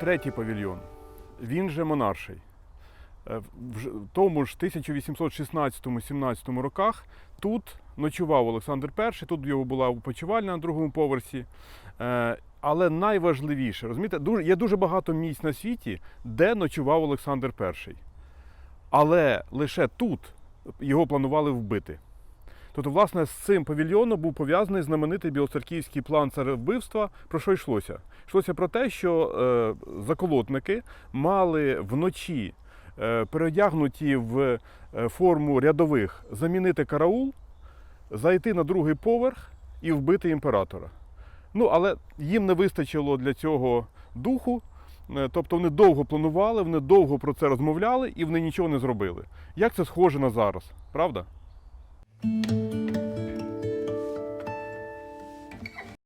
третій павільйон. Він же монарший. Е, В тому ж 1816-17 роках тут ночував Олександр І, тут його була опочивальня на другому поверсі. Е, Але найважливіше, розумієте, є дуже багато місць на світі, де ночував Олександр І. Але лише тут його планували вбити. Тобто, власне, з цим павільйоном був пов'язаний знаменитий білоцерківський план царевбивства. Про що йшлося? Йшлося про те, що е, заколотники мали вночі, е, переодягнуті в е, форму рядових, замінити караул, зайти на другий поверх і вбити імператора. Ну, але їм не вистачило для цього духу. Тобто вони довго планували, вони довго про це розмовляли і вони нічого не зробили. Як це схоже на зараз, правда?